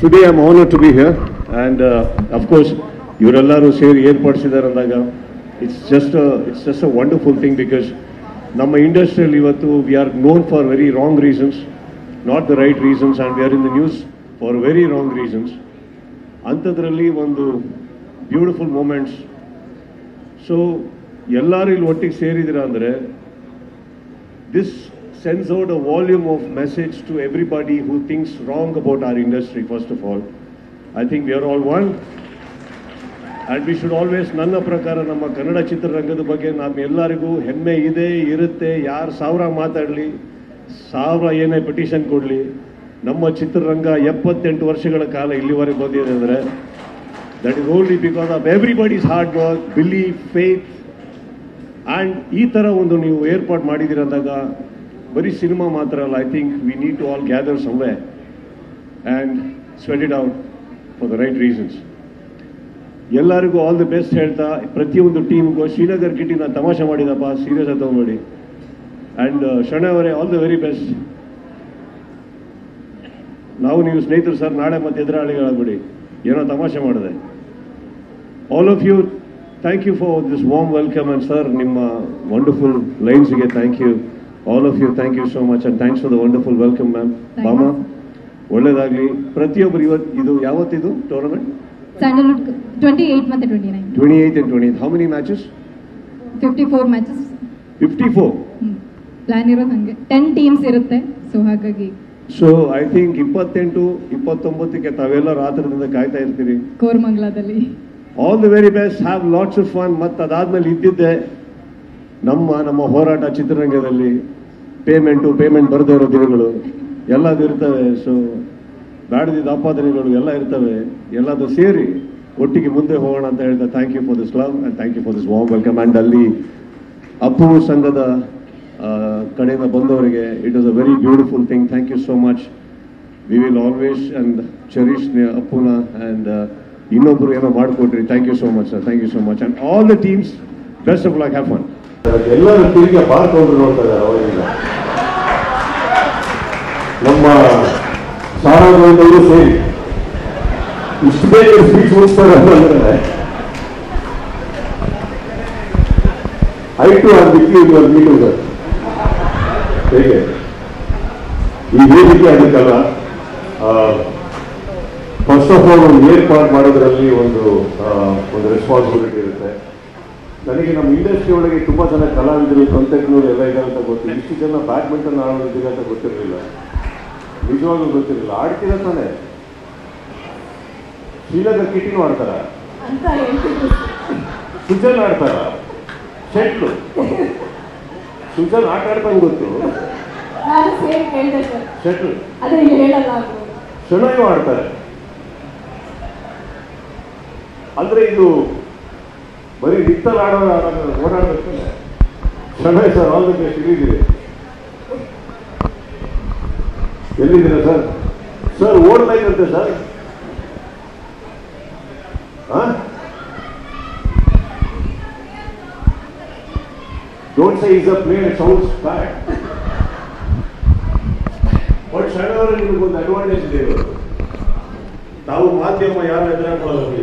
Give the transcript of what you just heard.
Today I am honour to be here and of course ಇವರೆಲ್ಲರೂ ಸೇರಿ ಏರ್ಪಡಿಸಿದ್ದಾರೆ ಅಂದಾಗ it's just it's just a wonderful thing because ನಮ್ಮ ಇಂಡಸ್ಟ್ರಿಯಲ್ಲಿ ಇವತ್ತು we are known for very wrong reasons not the right reasons and we are in the news for very wrong reasons ಅಂಥದ್ರಲ್ಲಿ ಒಂದು beautiful moments so ಎಲ್ಲರೂ ಇಲ್ಲಿ ಒಟ್ಟಿಗೆ ಸೇರಿದಿರ ಅಂದರೆ, this sends out a volume of message to everybody who thinks wrong about our industry, first of all. I think we are all one. And we should always ನನ್ನ ಪ್ರಕಾರ ನಮ್ಮ ಕನ್ನಡ ಚಿತ್ರರಂಗದ ಬಗ್ಗೆ ನಮ್ಮೆಲ್ಲರಿಗೂ ಹೆಮ್ಮೆ ಇದೆ ಇರುತ್ತೆ ಯಾರು ಸಾವಿರ ಮಾತಾಡಲಿ ಸಾವಿರ ಏನೇ ಪಿಟಿಷನ್ ಕೊಡಲಿ ನಮ್ಮ ಚಿತ್ರರಂಗ ಎಪ್ಪತ್ತೆಂಟು ವರ್ಷಗಳ ಕಾಲ ಇಲ್ಲಿವರೆಗೆ ಬಂದಿದೆ ಅಂದರೆ that is only because of everybody's hard work belief faith and ಈ ಥರ ಒಂದು ನೀವು ಏರ್ಪಾಡು ಮಾಡಿದ್ದೀರ ಅಂದಾಗ ಬರೀ ಸಿನಿಮಾ ಮಾತ್ರ ಅಲ್ಲ I think we need to all gather someway and sweat it out for the right reasons ಎಲ್ಲರಿಗೂ ಆಲ್ ದಿ ಬೆಸ್ಟ್ ಹೇಳ್ತಾ, ಪ್ರತಿಯೊಂದು ಟೀಮ್ಗೂ ಶ್ರೀನಗರ್ ಕಿಟ್ಟಿ ನಾನು ತಮಾಷೆ ಮಾಡಿದಪ್ಪ ಸೀರಿಯಸ್ ಆಗಿ ತೊಗೊಂಡು ಆ್ಯಂಡ್ ಶಣ ಅವರೇ ಆಲ್ ದ ವೆರಿ ಬೆಸ್ಟ್ ನಾವು ನೀವು ಸ್ನೇಹಿತರು ಸರ್, ನಾಳೆ ಮತ್ತೆ ಎದುರಾಳಿಗಳಾಗ್ಬಿಡಿ ಏನೋ ತಮಾಷೆ ಮಾಡಿದೆ. All of you thank you for this warm welcome and sir ನಿಮ್ಮ wonderful ಲೈನ್ಸ್ಗೆ thank you all of you thank you so much and thanks for the wonderful welcome ma'am ಬಾಮ ಒಳ್ಳೇದಾಗ್ಲಿ. ಪ್ರತಿಯೊಬ್ಬರು ಇವತ್ತು ಇದು ಯಾವತ್ತಿದು ಟೂರ್ನಮೆಂಟ್ ಸ್ಯಾಂಡಲ್ವುಡ್ ಟ್ವೆಂಟಿ ಏಯ್ಟ್ ಮತ್ತೆ twenty nine twenty eight and twenty how many matches fifty four matches fifty four plan ಇರೋದು ಹಂಗೆ. Ten teams ಇರುತ್ತೆ. ಸೊ ಹಾಗಾಗಿ. ಸೊ ಐ ಥಿಂಕ್ ಇಪ್ಪತ್ತೆಂಟು ಇಪ್ಪತ್ತೊಂಬತ್ತಕ್ಕೆ ತಾವೆಲ್ಲ ರಾತ್ರದಿಂದ ಕಾಯ್ತಾ ಇರ್ತೀರಿ. ಕೋರ್ಮಂಗ್ಲಾದಲ್ಲಿ. All the very best have lots of fun ಮತ್ತು ಅದಾದ್ಮೇಲೆ ಇದ್ದಿದ್ದೆ. ನಮ್ಮ ನಮ್ಮ ಹೋರಾಟ ಚಿತ್ರರಂಗದಲ್ಲಿ ಪೇಮೆಂಟು ಪೇಮೆಂಟ್ ಬರದೇ ಇರೋ ದಿನಗಳು ಎಲ್ಲದು ಇರ್ತವೆ. ಸೊ ಬ್ಯಾಡದಿದ್ದ ಆಪಾದನೆಗಳು ಎಲ್ಲ ಇರ್ತವೆ. ಎಲ್ಲದು ಸೇರಿ ಒಟ್ಟಿಗೆ ಮುಂದೆ ಹೋಗೋಣ ಅಂತ ಹೇಳ್ತಾ thank you for this love and thank you for this warm welcome and ಅಲ್ಲಿ ಅಪ್ಪು ಸಂಘದ ಕಡೆಯಿಂದ ಬಂದವರಿಗೆ it is a very beautiful thing thank you so much we will always and cherish ಅಪ್ಪುನ and ಇನ್ನೊಬ್ರು ಏನೋ ಮಾಡಿಕೊಟ್ರಿ. Thank you so much sir thank you so much and all the teams best of luck have fun ಎಲ್ಲರೂ ತಿರುಗಿ ಬಾರ್ಕೊಂಡು ನೋಡ್ತಾ ಇದ್ದಾರೆ ಅವರಿಂದ ನಮ್ಮ ಸಾರಾಗೋಯ್ದವರು ಸೇರಿ. ಇಷ್ಟು ಬೇಗ ಸ್ಪೀಚ್ ಮುಗಿಸ್ತಾರೆ ಅಂತಂದ್ರೆ ಐ ಟು ಆರ್ ಬಿಕ್ಕಿ ಯುವರ್ ಮೀಟಿಂಗ್ ಸರ್ ಹೇಗೆ? ಈ ವೇದಿಕೆ ಅದಕ್ಕಲ್ಲ ಫಸ್ಟ್ ಆಫ್ ಆಲ್ ಒಂದು ಏರ್ಪಾಡು ಮಾಡೋದ್ರಲ್ಲಿ ಒಂದು ಒಂದು ರೆಸ್ಪಾನ್ಸಿಬಿಲಿಟಿ ಇರುತ್ತೆ. ನನಗೆ ನಮ್ಮ ಇಂಡಸ್ಟ್ರಿ ಒಳಗೆ ತುಂಬಾ ಜನ ಕಲಾವಿದರು ತಂತ್ರಜ್ಞರು ಎಲ್ಲ ಇದೆ ಅಂತ ಗೊತ್ತಿಲ್ಲ. ಇಷ್ಟು ಜನ ಬ್ಯಾಡ್ಮಿಂಟನ್ ಆಡೋದಿದೆ ಅಂತ ಗೊತ್ತಿರಲಿಲ್ಲ. ನಿಜವಾಗ್ಲೂ ಗೊತ್ತಿರಲಿಲ್ಲ. ಆಡ್ತೀರ ತಾನೆ? ಶ್ರೀಲಂಕಾ ಕಿಟಿನೂ ಆಡ್ತಾರ ಸುಜನ್ ಆಡ್ತಾರ? ಶೆಟ್ಲು. ಸುಜನ್ ಆಟ ಆಡ್ತಾನೆ ಗೊತ್ತು. ಶೆಟ್ಲು. ಶೆಣಯು ಆಡ್ತಾರೆ. ಅಂದ್ರೆ ಇದು ಬರೀ ನಿತ್ತಲ್ಲಿ ಆಡೋ ಓಡಾಡಬೇಕಲ್ಲ ಶಣಯ್ ಸರ್ ಆಲ್ ದ ಬೆಸ್ಟ್ ಇಲ್ಲಿದ್ದೀರಿ ಎಲ್ಲಿದ್ದೀರಾ ಸರ್? ಸರ್ ಇದ್ದಂತೆ sir. Don't say is a play sounds bad but ಶರಣವರ ನಿಮಗೊಂದು ಅಡ್ವಾಂಟೇಜ್ ಇದೆ ಇವರು ತಾವು ಮಾಧ್ಯಮ ಯಾರು ಎದುರಾಕೊಳ್ಳೋದು